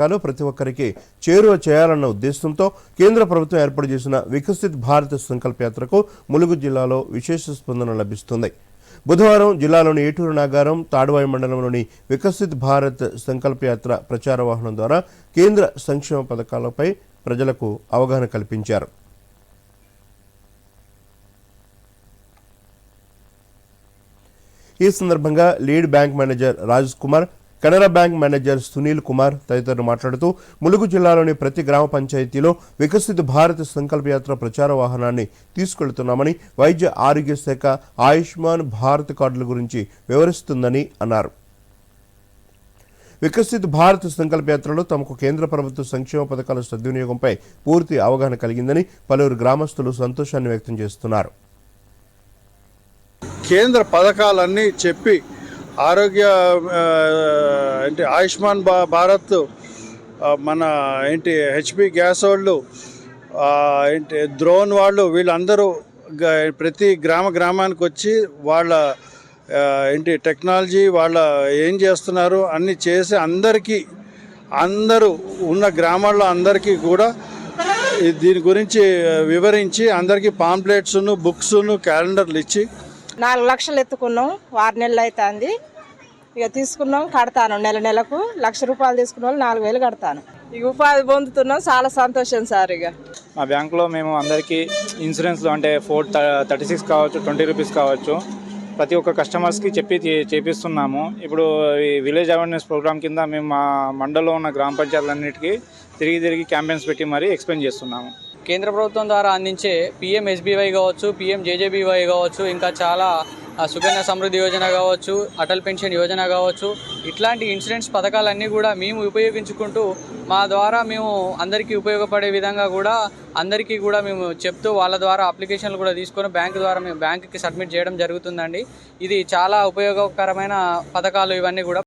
పథకాలు ప్రతి ఒక్కరికి చేరువ చేయాలన్న ఉద్దేశంతో కేంద్ర ప్రభుత్వం ఏర్పాటు చేసిన వికసిత్ భారత్ సంకల్ప యాత్రకు ములుగు జిల్లాలో విశేష స్పందన లభిస్తుంది. బుధవారం జిల్లాలోని ఏటూరు నాగారం తాడువాయి మండలంలోని వికసిత్ భారత్ సంకల్ప యాత్ర ప్రచార వాహనం ద్వారా కేంద్ర సంక్షేమ పథకాలపై ప్రజలకు అవగాహన కల్పించారు. ఈ సందర్భంగా lead bank manager Raj Kumar Canara bank manager Sunil Kumar తదితరులు మాట్లాడుతూ ములుగు జిల్లాలోని ప్రతి గ్రామ పంచాయతీలో వికసిత భారత్ సంకల్పయాత్ర ప్రచార వాహనాన్ని తీసుకెళ్తున్నామని వైద్య ఆరోగ్య శాఖ ఆయుష్మాన్ భారత్ కార్డుల గురించి వివరిస్తుందని అన్నారు. వికసిత్ భారత్ సంకల్పయాత్రలో తమకు కేంద్ర ప్రభుత్వ సంక్షేమ పథకాల సద్వినియోగంపై పూర్తి అవగాహన కలిగిందని పలువురు గ్రామస్తులు సంతోషాన్ని వ్యక్తం చేస్తున్నారు. కేంద్ర పథకాలన్నీ చెప్పి ఆరోగ్య ఏంటి ఆయుష్మాన్ భా భారత్ మన ఏంటి హెచ్పి గ్యాస్ వాళ్ళు ఏంటి డ్రోన్ వాళ్ళు వీళ్ళందరూ గ- ప్రతి గ్రామ గ్రామానికి వచ్చి వాళ్ళ ఏంటి టెక్నాలజీ వాళ్ళ ఏం చేస్తున్నారు అన్ని చేసి అందరికీ అందరూ ఉన్న గ్రామాల్లో అందరికీ కూడా దీని గురించి వివరించి అందరికీ పాంప్లెట్స్ను బుక్స్ను క్యాలెండర్లు ఇచ్చి నాలుగు లక్షలు ఎత్తుకున్నాం. ఆరు నెలలు అవుతుంది ఇక తీసుకున్నాం కడతాను. నెల నెలకు లక్ష రూపాయలు తీసుకున్న వాళ్ళు నాలుగు వేలు కడతాను. ఇక ఉపాధి పొందుతున్నాం. చాలా సంతోషం సార్ ఇక. మా బ్యాంకులో మేము అందరికీ ఇన్సూరెన్స్ అంటే ఫోర్ థర్టీ సిక్స్ కావచ్చు ట్వంటీ రూపీస్ కావచ్చు. ప్రతి ఒక్క కస్టమర్స్కి చెప్పి చేపిస్తున్నాము. ఇప్పుడు ఈ విలేజ్ అవేర్నెస్ ప్రోగ్రామ్ కింద మేము మా మండలంలో ఉన్న గ్రామ పంచాయతీలన్నిటికీ తిరిగి తిరిగి క్యాంపెయిన్స్ పెట్టి మరీ ఎక్స్ప్లెయిన్ చేస్తున్నాము. కేంద్ర ప్రభుత్వం ద్వారా అందించే పిఎం ఎస్బీవై కావచ్చు పిఎం జేజేబీవై కావచ్చు ఇంకా చాలా సుకన్య సమృద్ధి యోజన కావచ్చు అటల్ పెన్షన్ యోజన కావచ్చు ఇట్లాంటి ఇన్సూరెన్స్ పథకాలన్నీ కూడా మేము ఉపయోగించుకుంటూ మా ద్వారా మేము అందరికీ ఉపయోగపడే విధంగా కూడా అందరికీ కూడా మేము చెప్తూ వాళ్ళ ద్వారా అప్లికేషన్లు కూడా తీసుకొని బ్యాంక్ ద్వారా మేము బ్యాంకుకి సబ్మిట్ చేయడం జరుగుతుందండి. ఇది చాలా ఉపయోగకరమైన పథకాలు ఇవన్నీ కూడా.